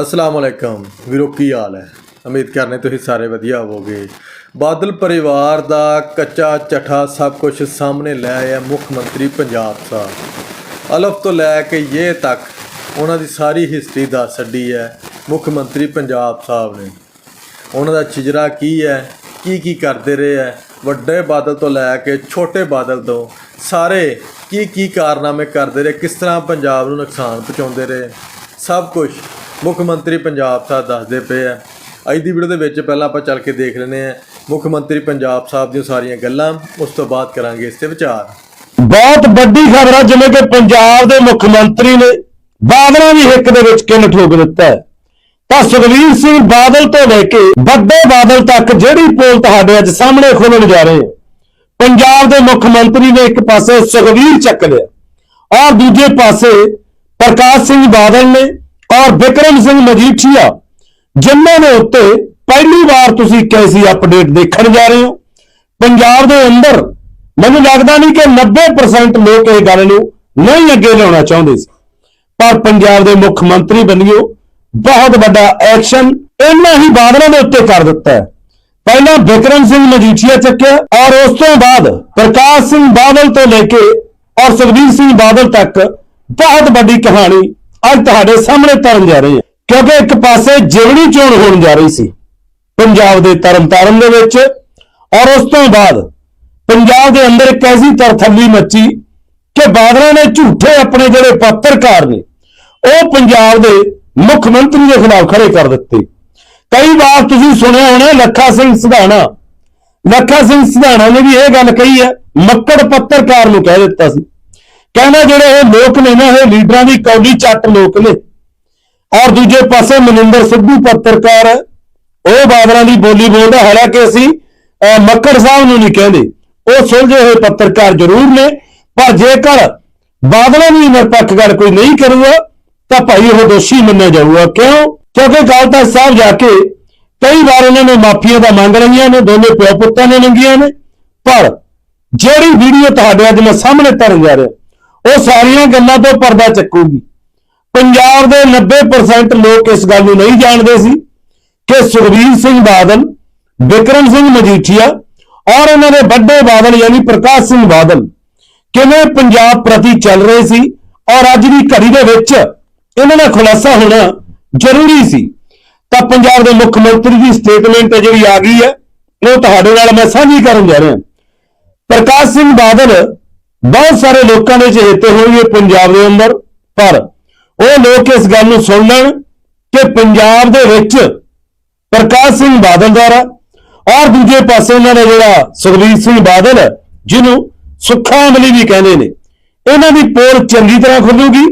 ਅਸਲਾਮ ਅਲੈਕਮ। ਵੀਰੋ, ਕੀ ਹਾਲ ਹੈ? ਉਮੀਦ ਕਰਨੇ ਤੁਸੀਂ ਸਾਰੇ ਵਧੀਆ ਹੋਵੋਗੇ। ਬਾਦਲ ਪਰਿਵਾਰ ਦਾ ਕੱਚਾ ਚੱਠਾ ਸਭ ਕੁਝ ਸਾਹਮਣੇ ਲੈ ਆਇਆ ਮੁੱਖ ਮੰਤਰੀ ਪੰਜਾਬ ਸਾਹਿਬ। ਅਲਫ ਤੋਂ ਲੈ ਕੇ ਇਹ ਤੱਕ ਉਹਨਾਂ ਦੀ ਸਾਰੀ ਹਿਸਟਰੀ ਦੱਸ ਛੱਡੀ ਹੈ ਮੁੱਖ ਮੰਤਰੀ ਪੰਜਾਬ ਸਾਹਿਬ ਨੇ। ਉਹਨਾਂ ਦਾ ਚਿਜਰਾ ਕੀ ਹੈ? ਕੀ ਕੀ ਕਰਦੇ ਰਹੇ ਹੈ? ਵੱਡੇ ਬਾਦਲ ਤੋਂ ਲੈ ਕੇ ਛੋਟੇ ਬਾਦਲ ਤੋਂ ਸਾਰੇ ਕੀ ਕੀ ਕਾਰਨਾਮੇ ਕਰਦੇ ਰਹੇ? ਕਿਸ ਤਰ੍ਹਾਂ ਪੰਜਾਬ ਨੂੰ ਨੁਕਸਾਨ ਪਹੁੰਚਾਉਂਦੇ ਰਹੇ? ਸਭ ਕੁਝ ਮੁੱਖ ਮੰਤਰੀ ਪੰਜਾਬ ਸਾਹਿਬ ਦੱਸਦੇ ਪਏ ਆ। ਅੱਜ ਦੀ ਵੀਡੀਓ ਦੇ ਵਿੱਚ ਪਹਿਲਾਂ ਆਪਾਂ ਚੱਲ ਕੇ ਦੇਖ ਲੈਂਦੇ ਆ ਮੁੱਖ ਮੰਤਰੀ ਪੰਜਾਬ ਸਾਹਿਬ ਦੀਆਂ ਸਾਰੀਆਂ ਗੱਲਾਂ, ਉਸ ਤੋਂ ਬਾਅਦ ਕਰਾਂਗੇ ਇਸ ਤੇ ਵਿਚਾਰ। ਬਹੁਤ ਵੱਡੀ ਖਬਰ ਹੈ ਜਿਵੇਂ ਕਿ ਪੰਜਾਬ ਦੇ ਮੁੱਖ ਮੰਤਰੀ ਨੇ ਬਾਦਲਾਂ ਦੀ ਹਿੱਕ ਦੇ ਵਿੱਚ ਕਿੰਨ ਠੋਕ ਦਿੱਤਾ ਹੈ। ਤਾਂ ਸੁਖਵੀਰ ਸਿੰਘ ਬਾਦਲ ਤੋਂ ਲੈ ਕੇ ਵੱਡੇ ਬਾਦਲ ਤੱਕ ਜਿਹੜੀ ਪੋਲ ਤੁਹਾਡੇ ਅੱਜ ਸਾਹਮਣੇ ਖੋਲਣ ਜਾ ਰਹੇ ਹੈ, ਪੰਜਾਬ ਦੇ ਮੁੱਖ ਮੰਤਰੀ ਨੇ ਇੱਕ ਪਾਸੇ ਸੁਖਵੀਰ ਚੱਕ ਲਿਆ ਔਰ ਦੂਜੇ ਪਾਸੇ ਪ੍ਰਕਾਸ਼ ਸਿੰਘ ਬਾਦਲ ਨੇ ਔਰ ਵਿਕਰਮ ਸਿੰਘ ਮਜੀਠੀਆ, ਜਿਨ੍ਹਾਂ ਦੇ ਉੱਤੇ ਪਹਿਲੀ ਵਾਰ ਤੁਸੀਂ ਕੈਸੀ ਅਪਡੇਟ ਦੇਖਣ ਜਾ ਰਹੇ ਹੋ? ਪੰਜਾਬ ਦੇ ਅੰਦਰ ਮੈਨੂੰ ਲੱਗਦਾ ਨਹੀਂ ਕਿ 90% ਲੋਕ ਇਹ ਗੱਲ ਨੂੰ ਨਹੀਂ ਅੱਗੇ ਲਿਆਉਣਾ ਚਾਹੁੰਦੇ ਸੀ। ਪਰ ਪੰਜਾਬ ਦੇ ਮੁੱਖ ਮੰਤਰੀ ਬਣਿਓ ਬਹੁਤ ਵੱਡਾ ਐਕਸ਼ਨ ਇਹਨਾਂ ਹੀ ਬਾਦਲਾਂ ਦੇ ਉੱਤੇ ਕਰ ਦਿੱਤਾ ਹੈ। ਪਹਿਲਾਂ ਬਿਕਰਮ ਸਿੰਘ ਮਜੀਠੀਆ ਚੱਕਿਆ ਔਰ ਉਸ ਤੋਂ ਬਾਅਦ ਪ੍ਰਕਾਸ਼ ਸਿੰਘ ਬਾਦਲ ਤੋਂ ਲੈ ਕੇ ਔਰ ਸੁਖਬੀਰ ਸਿੰਘ ਬਾਦਲ ਤੱਕ ਬਹੁਤ ਵੱਡੀ ਕਹਾਣੀ ਅੱਜ ਤੁਹਾਡੇ ਸਾਹਮਣੇ ਤਰਨ ਜਾ ਰਹੇ ਹੈ। ਕਿਉਂਕਿ ਇੱਕ ਪਾਸੇ ਜਿਵਣੀ ਚੋਣ ਹੋਣ ਜਾ ਰਹੀ ਸੀ ਪੰਜਾਬ ਦੇ ਤਰਨਤਾਰਨ ਦੇ ਵਿੱਚ, ਔਰ ਉਸ ਤੋਂ ਬਾਅਦ ਪੰਜਾਬ ਦੇ ਅੰਦਰ ਇੱਕ ਐਸੀ ਤਰਥੱਲੀ ਮੱਚੀ ਕਿ ਬਾਦਲਾਂ ਨੇ ਝੂਠੇ ਆਪਣੇ ਜਿਹੜੇ ਪੱਤਰਕਾਰ ਨੇ, ਉਹ ਪੰਜਾਬ ਦੇ ਮੁੱਖ ਮੰਤਰੀ ਦੇ ਖਿਲਾਫ ਖੜੇ ਕਰ ਦਿੱਤੇ। ਕਈ ਵਾਰ ਤੁਸੀਂ ਸੁਣਿਆ ਹੋਣਾ, ਲੱਖਾ ਸਿੰਘ ਸਿਧਾਣਾ, ਲੱਖਾ ਸਿੰਘ ਸਿਧਾਣਾ ਨੇ ਵੀ ਇਹ ਗੱਲ ਕਹੀ ਹੈ, ਮੱਕੜ ਪੱਤਰਕਾਰ ਨੂੰ ਕਹਿ ਦਿੱਤਾ ਸੀ। ਕਹਿੰਦਾ ਜਿਹੜੇ ਇਹ ਲੋਕ ਨੇ ਨਾ, ਇਹ ਲੀਡਰਾਂ ਦੀ ਕੌਲੀ ਚੱਟ ਲੋਕ ਨੇ। ਔਰ ਦੂਜੇ ਪਾਸੇ ਮਨਿੰਦਰ ਸਿੱਧੂ ਪੱਤਰਕਾਰ, ਉਹ ਬਾਦਲਾਂ ਦੀ ਬੋਲੀ ਬੋਲਦਾ, ਹਾਲਾਂਕਿ ਅਸੀਂ ਮੱਕੜ ਸਾਹਿਬ ਨੂੰ ਨਹੀਂ ਕਹਿੰਦੇ। ਉਹ ਸੁਲਝੇ ਹੋਏ ਪੱਤਰਕਾਰ ਜ਼ਰੂਰ ਨੇ, ਪਰ ਜੇਕਰ ਬਾਦਲਾਂ ਦੀ ਨਿਰਪੱਖ ਗੱਲ ਕੋਈ ਨਹੀਂ ਕਰੂਗਾ, ਤਾਂ ਭਾਈ ਉਹ ਦੋਸ਼ੀ ਮੰਨਿਆ ਜਾਊਗਾ। ਕਿਉਂ? ਕਿਉਂਕਿ ਅਕਾਲ ਤਖਤ ਸਾਹਿਬ ਜਾ ਕੇ ਕਈ ਵਾਰ ਉਹਨਾਂ ਨੇ ਮਾਫੀਆਂ ਦਾ ਮੰਗ ਰਹੀਆਂ ਨੇ, ਦੋਨੇ ਪਿਓ ਪੁੱਤਾਂ ਨੇ ਮੰਗੀਆਂ ਨੇ। ਪਰ ਜਿਹੜੀ ਵੀਡੀਓ ਤੁਹਾਡੇ ਅੱਜ ਮੈਂ ਸਾਹਮਣੇ ਧਰਨ ਜਾ ਰਿਹਾ ਉਹ ਸਾਰੀਆਂ ਗੱਲਾਂ ਤੋਂ ਪਰਦਾ ਚੱਕੂਗੀ। ਪੰਜਾਬ ਦੇ 90% ਲੋਕ ਇਸ ਗੱਲ ਨੂੰ ਨਹੀਂ ਜਾਣਦੇ ਸੀ ਕਿ ਸੁਖਬੀਰ ਸਿੰਘ ਬਾਦਲ, ਵਿਕਰਮ ਸਿੰਘ ਮਜੀਠੀਆ ਔਰ ਉਹਨਾਂ ਦੇ ਵੱਡੇ ਬਾਦਲ ਯਾਨੀ ਪ੍ਰਕਾਸ਼ ਸਿੰਘ ਬਾਦਲ ਕਿਵੇਂ ਪੰਜਾਬ ਪ੍ਰਤੀ ਚੱਲ ਰਹੇ ਸੀ ਔਰ ਅੱਜ ਦੀ ਘੜੀ ਦੇ ਵਿੱਚ ਇਹਨਾਂ ਦਾ ਖੁਲਾਸਾ ਹੋਣਾ ਜ਼ਰੂਰੀ ਸੀ। ਤਾਂ ਪੰਜਾਬ ਦੇ ਮੁੱਖ ਮੰਤਰੀ ਦੀ ਸਟੇਟਮੈਂਟ ਜਿਹੜੀ ਆ ਗਈ ਹੈ, ਉਹ ਤੁਹਾਡੇ ਨਾਲ ਮੈਂ ਸਾਂਝੀ ਕਰਨ ਜਾ ਰਿਹਾ। ਪ੍ਰਕਾਸ਼ ਸਿੰਘ ਬਾਦਲ ਬਹੁਤ ਸਾਰੇ ਲੋਕਾਂ ਦੇ ਚਹੇਤੇ ਹੋਣਗੇ ਪੰਜਾਬ ਦੇ ਅੰਦਰ ਪਰ ਉਹ ਲੋਕ ਇਸ ਗੱਲ ਨੂੰ ਸੁਣ ਲੈਣ ਕਿ ਪੰਜਾਬ ਦੇ ਵਿੱਚ ਪ੍ਰਕਾਸ਼ ਸਿੰਘ ਬਾਦਲ ਦੁਆਰਾ ਔਰ ਦੂਜੇ ਪਾਸੇ ਉਹਨਾਂ ਦਾ ਜਿਹੜਾ ਸੁਖਬੀਰ ਸਿੰਘ ਬਾਦਲ ਹੈ, ਜਿਹਨੂੰ ਸੁੱਖਾ ਅਮਲੀ ਵੀ ਕਹਿੰਦੇ ਨੇ ਇਹਨਾਂ ਦੀ ਪੋਲ ਚੰਗੀ ਤਰ੍ਹਾਂ ਖੁੱਲੂਗੀ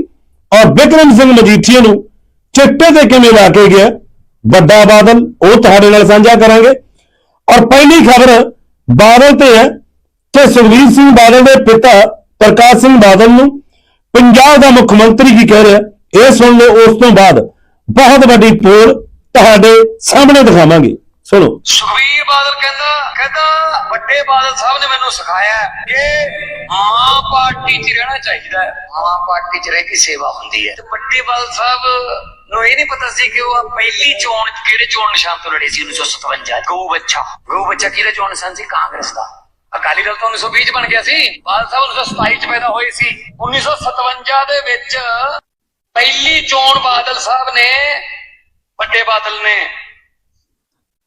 ਔਰ ਬਿਕਰਮ ਸਿੰਘ ਮਜੀਠੀਆ ਨੂੰ ਚਿੱਟੇ ਤੇ ਕਿਵੇਂ ਲਾ ਕੇ ਗਿਆ ਵੱਡਾ ਬਾਦਲ ਉਹ ਤੁਹਾਡੇ ਨਾਲ ਸਾਂਝਾ ਕਰਾਂਗੇ। ਔਰ ਪਹਿਲੀ ਖਬਰ ਬਾਦਲ ਤੇ ਹੈ ਕਿ ਸੁਖਬੀਰ ਸਿੰਘ ਬਾਦਲ ਦੇ ਪਿਤਾ ਪ੍ਰਕਾਸ਼ ਸਿੰਘ ਬਾਦਲ ਨੂੰ ਪੰਜਾਬ ਦਾ ਮੁੱਖ ਮੰਤਰੀ ਕੀ ਕਹਿ ਰਿਹਾ ਇਹ ਸੁਣ ਲਓ ਉਸ ਤੋਂ ਬਾਅਦ ਬਹੁਤ ਵੱਡੀ ਪੋਲ ਤੁਹਾਡੇ ਸਾਹਮਣੇ ਦਿਖਾਵਾਂਗੇ। ਸੁਣੋ। ਸੁਖਵੀਰ ਬਾਦਲ ਕਹਿੰਦਾ ਕਹਿੰਦਾ ਵੱਡੇ ਬਾਦਲ ਸਾਹਿਬ ਨੇ ਮੈਨੂੰ ਸਿਖਾਇਆ ਹੈ ਕਿ ਮਾਂ ਪਾਰਟੀ 'ਚ ਰਹਿਣਾ ਚਾਹੀਦਾ ਹੈ। ਮਾਂ ਪਾਰਟੀ 'ਚ ਰਹਿ ਕੇ ਸੇਵਾ ਹੁੰਦੀ ਹੈ। ਤੇ ਵੱਡੇ ਬਾਦਲ ਸਾਹਿਬ ਨੂੰ ਇਹ ਨਹੀਂ ਪਤਾ ਸੀ ਕਿ ਉਹ ਪਹਿਲੀ ਚੋਣ 'ਚ ਕਿਹੜੇ ਚੋਣ ਨਿਸ਼ਾਨ ਤੋਂ ਲੜੇ ਸੀ 1957 ਗਊ ਬੱਚਾ। ਗਊ ਬੱਚਾ ਕਿਹੜੇ ਚੋਣ ਨਿਸ਼ਾਨ ਸੀ? ਕਾਂਗਰਸ ਦਾ। ਅਕਾਲੀ ਦਲ ਤਾਂ 1920 ਚ ਬਣ ਗਿਆ ਸੀ। ਬਾਦਲ ਸਾਹਿਬ 1927 ਚ ਪੈਦਾ ਹੋਏ ਸੀ। 1957 ਦੇ ਵਿੱਚ ਪਹਿਲੀ ਚੋਣ ਬਾਦਲ ਸਾਹਿਬ ਨੇ, ਵੱਡੇ ਬਾਦਲ ਨੇ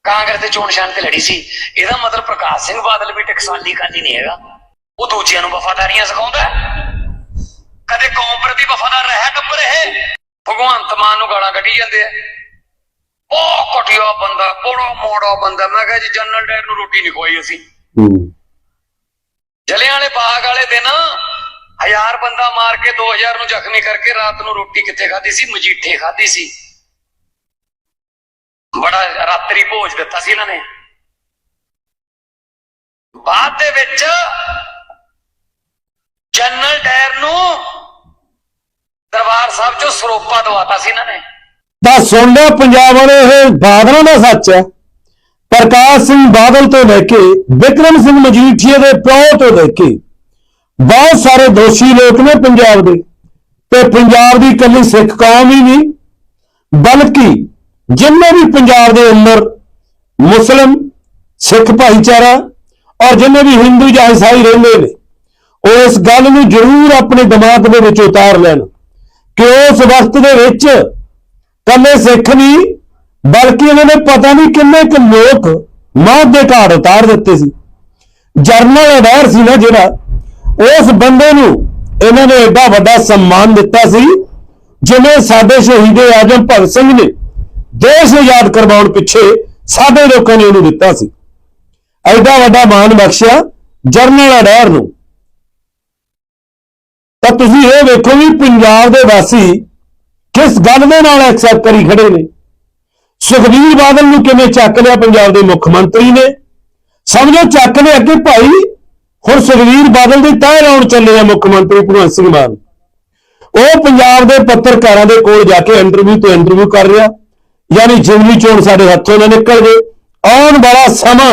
ਕਾਂਗਰਸ ਦੇ ਚੋਣ ਨਿਸ਼ਾਨ ਤੇ ਲੜੀ ਸੀ। ਇਹਦਾ ਮਤਲਬ ਪ੍ਰਕਾਸ਼ ਸਿੰਘ ਬਾਦਲ ਵੀ ਟਕਸਾਲੀ ਕਾਲੀ ਨਹੀਂ ਹੈਗਾ। ਉਹ ਦੂਜਿਆਂ ਨੂੰ ਵਫਾਦਾਰੀਆਂ ਸਿਖਾਉਂਦਾ ਕਦੇ ਕੌਮ ਪ੍ਰਤੀ ਵਫਾਦਾਰ ਰਹਿ ਟੱਬਰ ਇਹ। ਭਗਵੰਤ ਮਾਨ ਨੂੰ ਗਾਲਾਂ ਕੱਢੀ ਜਾਂਦੇ ਆ। ਬਹੁਤ ਘਟਿਆ ਬੰਦਾ, ਬੜਾ ਮੋੜਾ ਬੰਦਾ। ਮੈਂ ਕਿਹਾ ਜੀ, ਜਨਰਲ ਡਾਇਰ ਨੂੰ ਰੋਟੀ ਨਹੀਂ ਖਵਾਈ ਅਸੀਂ। ਜਲਿਆਂ ਵਾਲੇ ਬਾਗ ਵਾਲੇ ਦਿਨ ਹਜ਼ਾਰ ਬੰਦਾ ਮਾਰ ਕੇ 2000 ਨੂੰ ਜ਼ਖਮੀ ਕਰਕੇ ਰਾਤ ਨੂੰ ਰੋਟੀ ਕਿੱਥੇ ਖਾਧੀ ਸੀ? ਮਜੀਠੇ ਖਾਧੀ ਸੀ। ਬੜਾ ਰਾਤਰੀ ਭੋਜ ਦਿੱਤਾ ਸੀ ਇਹਨਾਂ ਨੇ। ਬਾਅਦ ਦੇ ਵਿੱਚ ਜਨਰਲ ਡਾਇਰ ਨੂੰ ਦਰਬਾਰ ਸਾਹਿਬ ਚੋਂ ਸਰੋਪਾ ਦਵਾਤਾ ਸੀ ਇਹਨਾਂ ਨੇ। ਤਾਂ ਸੁਣ ਲਿਆ ਪੰਜਾਬ ਵਾਲੇ, ਇਹ ਬਾਦਲਾਂ ਦਾ ਸੱਚ ਹੈ। ਪ੍ਰਕਾਸ਼ ਸਿੰਘ ਬਾਦਲ ਤੋਂ ਲੈ ਕੇ ਵਿਕਰਮ ਸਿੰਘ ਮਜੀਠੀਏ ਦੇ ਪਿਓ ਤੋਂ ਲੈ ਕੇ ਬਹੁਤ ਸਾਰੇ ਦੋਸ਼ੀ ਲੋਕ ਨੇ ਪੰਜਾਬ ਦੇ। ਤੇ ਪੰਜਾਬ ਦੀ ਇਕੱਲੀ ਸਿੱਖ ਕੌਮ ਹੀ ਨਹੀਂ, ਬਲਕਿ ਜਿੰਨੇ ਵੀ ਪੰਜਾਬ ਦੇ ਅੰਦਰ ਮੁਸਲਮ ਸਿੱਖ ਭਾਈਚਾਰਾ ਔਰ ਜਿੰਨੇ ਵੀ ਹਿੰਦੂ ਜਾਂ ਈਸਾਈ ਰਹਿੰਦੇ ਨੇ, ਉਹ ਇਸ ਗੱਲ ਨੂੰ ਜ਼ਰੂਰ ਆਪਣੇ ਦਿਮਾਗ ਦੇ ਵਿੱਚ ਉਤਾਰ ਲੈਣ ਕਿ ਉਸ ਵਕਤ ਦੇ ਵਿੱਚ ਕੱਲੇ ਸਿੱਖ ਨਹੀਂ ਬਲਕਿ ਇਹਨਾਂ ਨੇ ਪਤਾ ਨਹੀਂ ਕਿੰਨੇ ਕੁ ਲੋਕ ਮੌਤ ਦੇ ਘਾਟ ਉਤਾਰ ਦਿੱਤੇ ਸੀ। ਜਰਨਲ ਅਡਾਰ ਸੀ ਨਾ ਜਿਹੜਾ, ਉਸ ਬੰਦੇ ਨੂੰ ਇਹਨਾਂ ਨੇ ਐਡਾ ਵੱਡਾ ਸਨਮਾਨ ਦਿੱਤਾ ਸੀ, ਜਿਵੇਂ ਸਾਡੇ ਸ਼ਹੀਦੇ ਆਜਮ ਭਗਤ ਸਿੰਘ ਨੇ ਦੇਸ਼ ਆਜ਼ਾਦ ਕਰਵਾਉਣ ਪਿੱਛੇ ਸਾਡੇ ਲੋਕਾਂ ਨੇ ਉਹਨੂੰ ਦਿੱਤਾ ਸੀ। ਐਡਾ ਵੱਡਾ ਮਾਣ ਬਖਸ਼ਿਆ ਜਰਨਲ ਅਡਾਰ ਨੂੰ। ਤਾਂ ਤੁਸੀਂ ਇਹ ਵੇਖੋ ਵੀ ਪੰਜਾਬ ਦੇ ਵਾਸੀ ਕਿਸ ਗੱਲ ਦੇ ਨਾਲ ਐਕਸੈਪਟ ਕਰੀ ਖੜੇ ਨੇ। ਸੁਖਬੀਰ ਬਾਦਲ ਨੂੰ ਕਿਵੇਂ ਚੱਕ ਲਿਆ ਪੰਜਾਬ ਦੇ ਮੁੱਖ ਮੰਤਰੀ ਨੇ? ਸਮਝੋ ਚੱਕ ਲਿਆ ਕਿ ਭਾਈ, ਹੁਣ ਸੁਖਬੀਰ ਬਾਦਲ ਦੇ ਤੈਅ ਲਾਉਣ ਚੱਲੇ ਆ ਮੁੱਖ ਮੰਤਰੀ ਭਗਵੰਤ ਸਿੰਘ ਮਾਨ। ਉਹ ਪੰਜਾਬ ਦੇ ਪੱਤਰਕਾਰਾਂ ਦੇ ਕੋਲ ਜਾ ਕੇ ਇੰਟਰਵਿਊ ਤੋਂ ਇੰਟਰਵਿਊ ਕਰ ਰਿਹਾ। ਯਾਨੀ ਜਿਮਨੀ ਚੋਣ ਸਾਡੇ ਹੱਥੋਂ ਨਾ ਨਿਕਲ ਜੇ। ਆਉਣ ਵਾਲਾ ਸਮਾਂ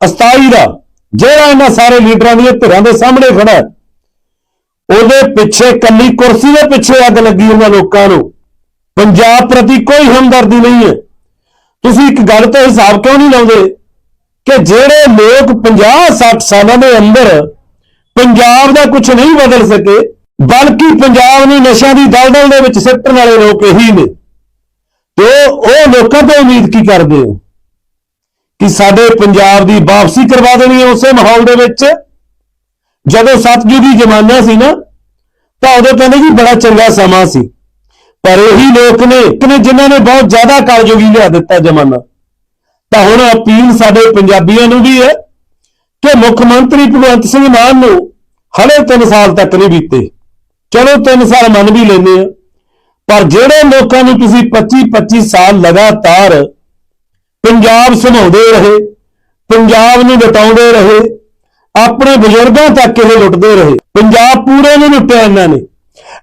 ਅਸਥਾਈ ਦਾ, ਜਿਹੜਾ ਇਹਨਾਂ ਸਾਰੇ ਲੀਡਰਾਂ ਦੀਆਂ ਧਿਰਾਂ ਦੇ ਸਾਹਮਣੇ ਖੜਾ ਉਹਦੇ ਪਿੱਛੇ ਕੱਲੀ ਕੁਰਸੀ ਦੇ ਪਿੱਛੇ ਅੱਗ ਲੱਗੀ ਉਹਨਾਂ ਲੋਕਾਂ ਨੂੰ। ਪੰਜਾਬ ਪ੍ਰਤੀ ਕੋਈ ਹਮਦਰਦੀ ਨਹੀਂ ਹੈ। ਤੁਸੀਂ ਇੱਕ ਗੱਲ ਤੋਂ ਹਿਸਾਬ ਕਿਉਂ ਨਹੀਂ ਲਾਉਂਦੇ ਕਿ ਜਿਹੜੇ ਲੋਕ 50 60 ਸਾਲਾਂ ਦੇ ਅੰਦਰ ਪੰਜਾਬ ਦਾ ਕੁਝ ਨਹੀਂ ਬਦਲ ਸਕੇ, ਬਲਕਿ ਪੰਜਾਬ ਨੂੰ ਨਸ਼ਿਆਂ ਦੀ ਦਲਦਲ ਦੇ ਵਿੱਚ ਸਿੱਟਣ ਵਾਲੇ ਲੋਕ ਇਹੀ ਨੇ, ਤੇ ਉਹ ਲੋਕਾਂ ਤੋਂ ਉਮੀਦ ਕੀ ਕਰਦੇ ਹੋ? ਕਿ ਸਾਡੇ ਪੰਜਾਬ ਦੀ ਵਾਪਸੀ ਕਰਵਾ ਦੇਣੀ ਹੈ ਉਸੇ ਮਾਹੌਲ ਦੇ ਵਿੱਚ? ਜਦੋਂ ਸਤਜੁਗੀ ਜ਼ਮਾਨਾ ਸੀ ਨਾ, ਤਾਂ ਉਦੋਂ ਕਹਿੰਦੇ ਜੀ ਬੜਾ ਚੰਗਾ ਸਮਾਂ ਸੀ। ਪਰ ਉਹੀ ਲੋਕ ਨੇ ਕਿ ਜਿਨ੍ਹਾਂ ਨੇ ਬਹੁਤ ਜ਼ਿਆਦਾ ਕਲਯੁਗੀ ਲਿਆ ਦਿੱਤਾ ਜ਼ਮਾਨਾ। ਤਾਂ ਹੁਣ ਅਪੀਲ ਸਾਡੇ ਪੰਜਾਬੀਆਂ ਨੂੰ ਵੀ ਹੈ ਕਿ ਮੁੱਖ ਮੰਤਰੀ ਭਗਵੰਤ ਸਿੰਘ ਮਾਨ ਨੂੰ ਹਲੇ 3 ਸਾਲ ਤੱਕ ਨਹੀਂ ਬੀਤੇ। ਚਲੋ 3 ਸਾਲ ਮੰਨ ਵੀ ਲੈਂਦੇ ਆ ਪਰ ਜਿਹੜੇ ਲੋਕਾਂ ਨੂੰ ਤੁਸੀਂ 25 25 ਸਾਲ ਲਗਾਤਾਰ ਪੰਜਾਬ ਸੁਣਾਉਂਦੇ ਰਹੇ, ਪੰਜਾਬ ਨੂੰ ਲਟਾਉਂਦੇ ਰਹੇ, ਆਪਣੇ ਬਜ਼ੁਰਗਾਂ ਤੱਕ ਇਹ ਲੁੱਟਦੇ ਰਹੇ, ਪੰਜਾਬ ਪੂਰੇ ਨੂੰ ਲੁੱਟਿਆ ਇਹਨਾਂ ਨੇ।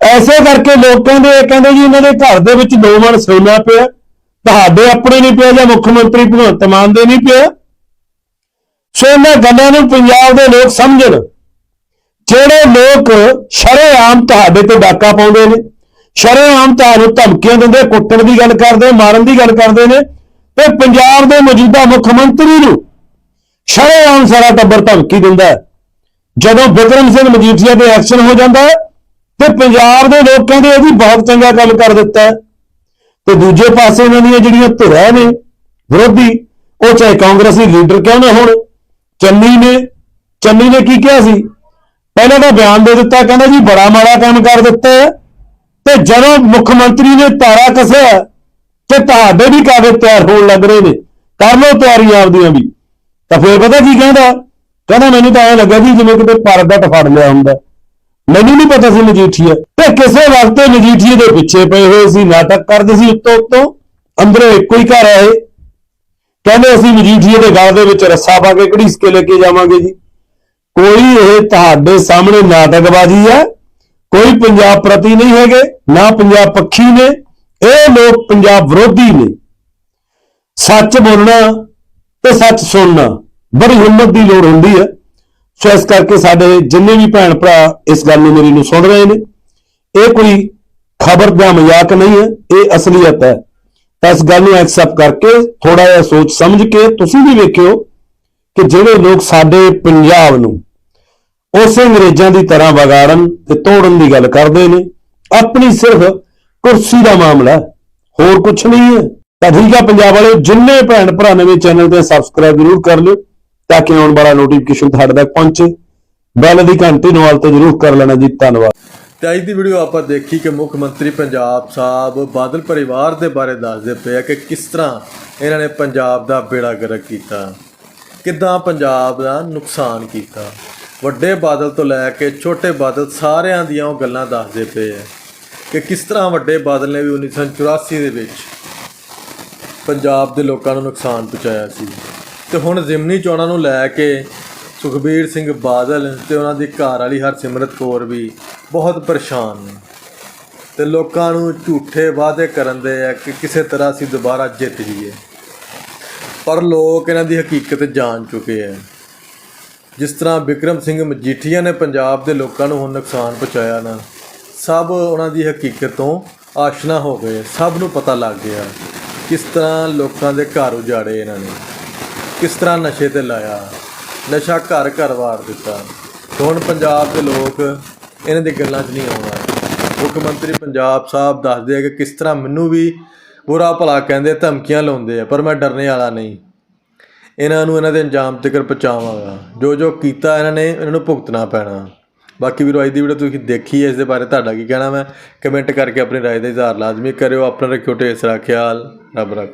ਐਸੇ ਕਰਕੇ ਲੋਕਾਂ ਦੇ ਇਹ ਕਹਿੰਦੇ ਜੀ ਇਹਨਾਂ ਦੇ ਘਰ ਦੇ ਵਿੱਚ ਦੋ ਮਣ ਸੋਨਾ ਪਿਆ, ਤੁਹਾਡੇ ਆਪਣੇ ਨਹੀਂ ਪਿਆ ਜਾਂ ਮੁੱਖ ਮੰਤਰੀ ਭਗਵੰਤ ਮਾਨ ਦੇ ਨਹੀਂ ਪਿਆ। ਸੋ ਇਹਨਾਂ ਗੱਲਾਂ ਨੂੰ ਪੰਜਾਬ ਦੇ ਲੋਕ ਸਮਝਣ। ਜਿਹੜੇ ਲੋਕ ਸ਼ਰੇਆਮ ਤੁਹਾਡੇ ਤੇ ਡਾਕਾ ਪਾਉਂਦੇ ਨੇ, ਸ਼ਰੇਆਮ ਤੁਹਾਨੂੰ ਧਮਕੀਆਂ ਦਿੰਦੇ, ਕੁੱਟਣ ਦੀ ਗੱਲ ਕਰਦੇ, ਮਾਰਨ ਦੀ ਗੱਲ ਕਰਦੇ ਨੇ, ਤੇ ਪੰਜਾਬ ਦੇ ਮੌਜੂਦਾ ਮੁੱਖ ਮੰਤਰੀ ਨੂੰ ਸ਼ਰੇਆਮ ਸਾਰਾ ਟੱਬਰ ਧਮਕੀ ਦਿੰਦਾ ਹੈ। ਜਦੋਂ ਬਿਕਰਮ ਸਿੰਘ ਮਜੀਠੀਆ ਤੇ ਐਕਸ਼ਨ ਹੋ ਜਾਂਦਾ ਹੈ ਤੇ ਪੰਜਾਬ ਦੇ ਲੋਕ ਕਹਿੰਦੇ ਇਹ ਵੀ ਬਹੁਤ ਚੰਗਾ ਕੰਮ ਕਰ ਦਿੱਤਾ ਤੇ ਦੂਜੇ ਪਾਸੇ ਇਹਨਾਂ ਦੀਆਂ ਜਿਹੜੀਆਂ ਧਿਰਾਂ ਨੇ, ਵਿਰੋਧੀ, ਉਹ ਚਾਹੇ ਕਾਂਗਰਸੀ ਲੀਡਰ ਕਿਉਂ ਨਾ ਹੋਣ, ਚੰਨੀ ਨੇ ਚੰਨੀ ਨੇ ਕੀ ਕਿਹਾ ਸੀ? ਪਹਿਲਾਂ ਤਾਂ ਬਿਆਨ ਦੇ ਦਿੱਤਾ, ਕਹਿੰਦਾ ਜੀ ਬੜਾ ਮਾੜਾ ਕੰਮ ਕਰ ਦਿੱਤਾ ਹੈ। ਤੇ ਜਦੋਂ ਮੁੱਖ ਮੰਤਰੀ ਨੇ ਤਾਰਾ ਕੱਸਿਆ ਕਿ ਤੁਹਾਡੇ ਵੀ ਕਾਗਜ਼ ਤਿਆਰ ਹੋਣ ਲੱਗ ਰਹੇ ਨੇ, ਕਰ ਲਓ ਤਿਆਰੀਆਂ ਆਪਦੀਆਂ ਵੀ। ਤਾਂ ਫਿਰ ਪਤਾ ਕੀ ਕਹਿੰਦਾ? ਕਹਿੰਦਾ ਮੈਨੂੰ ਤਾਂ ਐਂ ਲੱਗਾ ਜੀ ਜਿਵੇਂ ਕਿਤੇ ਪਰਦਾ ਫੜ ਲਿਆ ਹੁੰਦਾ। ਮੈਨੂੰ ਨਹੀਂ ਪਤਾ ਸੀ ਮਜੀਠੀਆ। ਤੇ ਕਿਸੇ ਵਕਤ ਮਜੀਠੀਏ ਦੇ ਪਿੱਛੇ ਪਏ ਹੋਏ ਸੀ ਨਾਟਕ ਕਰਦੇ ਸੀ ਉੱਤੋਂ ਉੱਤੋਂ, ਅੰਦਰੋਂ ਇੱਕੋ ਹੀ ਘਰ ਆਏ। ਕਹਿੰਦੇ ਅਸੀਂ ਮਜੀਠੀਏ ਦੇ ਗਲ ਦੇ ਵਿੱਚ ਰੱਸਾ ਪਾ ਕੇ ਘੜੀਸ ਕੇ ਲੈ ਕੇ ਜਾਵਾਂਗੇ ਜੀ। ਕੋਈ ਇਹ ਤੁਹਾਡੇ ਸਾਹਮਣੇ ਨਾਟਕਬਾਜ਼ੀ ਹੈ ਕੋਈ ਪੰਜਾਬ ਪ੍ਰਤੀ ਨਹੀਂ ਹੈਗੇ, ਨਾ ਪੰਜਾਬ ਪੱਖੀ ਨੇ, ਇਹ ਲੋਕ ਪੰਜਾਬ ਵਿਰੋਧੀ ਨੇ। ਸੱਚ ਬੋਲਣਾ ਤੇ ਸੱਚ ਸੁਣਨਾ, ਬੜੀ ਹਿੰਮਤ ਦੀ ਲੋੜ ਹੁੰਦੀ ਹੈ ਸੋ ਇਸ ਕਰਕੇ ਸਾਡੇ ਜਿੰਨੇ ਵੀ ਭੈਣ ਭਰਾ ਇਸ ਗੱਲ ਨੂੰ ਮੇਰੀ ਨੂੰ ਸੁਣ ਰਹੇ ਨੇ, ਇਹ ਕੋਈ ਖਬਰ ਦਾ ਮਜ਼ਾਕ ਨਹੀਂ ਹੈ, ਇਹ ਅਸਲੀਅਤ ਹੈ। ਤਾਂ ਇਸ ਗੱਲ ਨੂੰ ਐਕਸੈਪਟ ਕਰਕੇ ਥੋੜਾ ਜਿਹਾ ਸੋਚ ਸਮਝ ਕੇ ਤੁਸੀਂ ਵੀ ਵੇਖਿਓ ਕਿ ਜਿਹੜੇ ਲੋਕ ਸਾਡੇ ਪੰਜਾਬ ਨੂੰ ਉਸੇ ਅੰਗਰੇਜ਼ਾਂ ਦੀ ਤਰ੍ਹਾਂ ਵਿਗਾੜਨ ਤੇ ਤੋੜਨ ਦੀ ਗੱਲ ਕਰਦੇ ਨੇ, ਆਪਣੀ ਸਿਰਫ ਕੁਰਸੀ ਦਾ ਮਾਮਲਾ ਹੋਰ ਕੁਝ ਨਹੀਂ ਹੈ। ਤਾਂ ਠੀਕ ਆ, ਪੰਜਾਬ ਵਾਲੇ ਜਿੰਨੇ ਭੈਣ ਭਰਾ ਨਵੇਂ ਚੈਨਲ ਤੇ ਸਬਸਕ੍ਰਾਈਬ ਜ਼ਰੂਰ ਕਰ ਲਿਓ। ਤਾਂ ਕਿ ਆਉਣ ਵਾਲਾ ਨੋਟੀਫਿਕੇਸ਼ਨ ਤੁਹਾਡੇ ਤੱਕ ਪਹੁੰਚੇ। ਬੈਲ ਦੀ ਘੰਟੀ ਨੂੰ ਵਾਲ ਤੇ ਜ਼ਰੂਰ ਕਰ ਲੈਣਾ ਜੀ, ਧੰਨਵਾਦ। ਤੇ ਅੱਜ ਦੀ ਵੀਡੀਓ ਆਪਾਂ ਦੇਖੀ ਕਿ ਮੁੱਖ ਮੰਤਰੀ ਪੰਜਾਬ ਸਾਹਿਬ ਬਾਦਲ ਪਰਿਵਾਰ ਦੇ ਬਾਰੇ ਦੱਸਦੇ ਪਏ ਆ ਕਿ ਕਿਸ ਤਰ੍ਹਾਂ ਇਹਨਾਂ ਨੇ ਪੰਜਾਬ ਦਾ ਬੇੜਾ ਗਰਕ ਕੀਤਾ। ਕਿੱਦਾਂ ਪੰਜਾਬ ਦਾ ਨੁਕਸਾਨ ਕੀਤਾ। ਵੱਡੇ ਬਾਦਲ ਤੋਂ ਲੈ ਕੇ ਛੋਟੇ ਬਾਦਲ ਸਾਰਿਆਂ ਦੀਆਂ ਉਹ ਗੱਲਾਂ ਦੱਸਦੇ ਪਏ ਆ ਕਿ ਕਿਸ ਤਰ੍ਹਾਂ ਵੱਡੇ ਬਾਦਲ ਨੇ ਵੀ 1984 ਦੇ ਵਿੱਚ ਪੰਜਾਬ ਦੇ ਲੋਕਾਂ ਨੂੰ ਨੁਕਸਾਨ ਪਹੁੰਚਾਇਆ ਸੀ। ਤੇ ਹੁਣ ਜ਼ਿਮਨੀ ਚੋਣਾਂ ਨੂੰ ਲੈ ਕੇ ਸੁਖਬੀਰ ਸਿੰਘ ਬਾਦਲ ਤੇ ਉਹਨਾਂ ਦੀ ਘਰ ਵਾਲੀ ਹਰਸਿਮਰਤ ਕੌਰ ਵੀ ਬਹੁਤ ਪਰੇਸ਼ਾਨ ਨੇ। ਤੇ ਲੋਕਾਂ ਨੂੰ ਝੂਠੇ ਵਾਅਦੇ ਕਰਨ ਦੇ ਆ ਕਿ ਕਿਸੇ ਤਰ੍ਹਾਂ ਅਸੀਂ ਦੁਬਾਰਾ ਜਿੱਤ ਜਾਈਏ। ਪਰ ਲੋਕ ਇਹਨਾਂ ਦੀ ਹਕੀਕਤ ਜਾਣ ਚੁੱਕੇ ਆ। ਜਿਸ ਤਰ੍ਹਾਂ ਵਿਕਰਮ ਸਿੰਘ ਮਜੀਠੀਆ ਨੇ ਪੰਜਾਬ ਦੇ ਲੋਕਾਂ ਨੂੰ ਹੁਣ ਨੁਕਸਾਨ ਪਹੁੰਚਾਇਆ ਨਾ, ਸਭ ਉਹਨਾਂ ਦੀ ਹਕੀਕਤ ਤੋਂ ਆਸ਼ਨਾ ਹੋ ਗਏ, ਸਭ ਨੂੰ ਪਤਾ ਲੱਗ ਗਿਆ ਕਿਸ ਤਰ੍ਹਾਂ ਲੋਕਾਂ ਦੇ ਘਰ ਉਜਾੜੇ ਇਹਨਾਂ ਨੇ। ਕਿਸ ਤਰ੍ਹਾਂ ਨਸ਼ੇ ਤੇ ਲਾਇਆ? ਨਸ਼ਾ ਘਰ ਘਰ ਵਾਰ ਦਿੱਤਾ। ਹੁਣ ਪੰਜਾਬ ਦੇ ਲੋਕ ਇਹਨਾਂ ਦੀ ਗੱਲਾਂ 'ਚ ਨਹੀਂ ਆਉਣਾ ਮੁੱਖ ਮੰਤਰੀ ਪੰਜਾਬ ਸਾਹਿਬ ਦੱਸਦੇ ਆ ਕਿ ਕਿਸ ਤਰ੍ਹਾਂ ਮੈਨੂੰ ਵੀ ਬੁਰਾ ਭਲਾ ਕਹਿੰਦੇ, ਧਮਕੀਆਂ ਲਾਉਂਦੇ ਆ, ਪਰ ਮੈਂ ਡਰਨੇ ਵਾਲਾ ਨਹੀਂ। ਇਹਨਾਂ ਨੂੰ ਇਹਨਾਂ ਦੇ ਅੰਜਾਮ ਤੱਕ ਪਹੁੰਚਾਵਾਂਗਾ। ਜੋ ਜੋ ਕੀਤਾ ਇਹਨਾਂ ਨੇ, ਇਹਨਾਂ ਨੂੰ ਭੁਗਤਣਾ ਪੈਣਾ। ਬਾਕੀ ਵੀਰੋ, ਅੱਜ ਦੀ ਵੀਡੀਓ ਤੁਸੀਂ ਦੇਖੀ ਹੈ, ਇਸ ਦੇ ਬਾਰੇ ਤੁਹਾਡਾ ਕੀ ਕਹਿਣਾ ਮੈਂ ਕਮੈਂਟ ਕਰਕੇ ਆਪਣੀ ਰਾਏ ਦਾ ਇਜ਼ਹਾਰ ਲਾਜ਼ਮੀ ਕਰਿਓ, ਆਪਣਾ ਰੱਖਿਓ ਢੇਰ ਸਾਰਾ ਖਿਆਲ। ਰੱਬ ਰੱਖ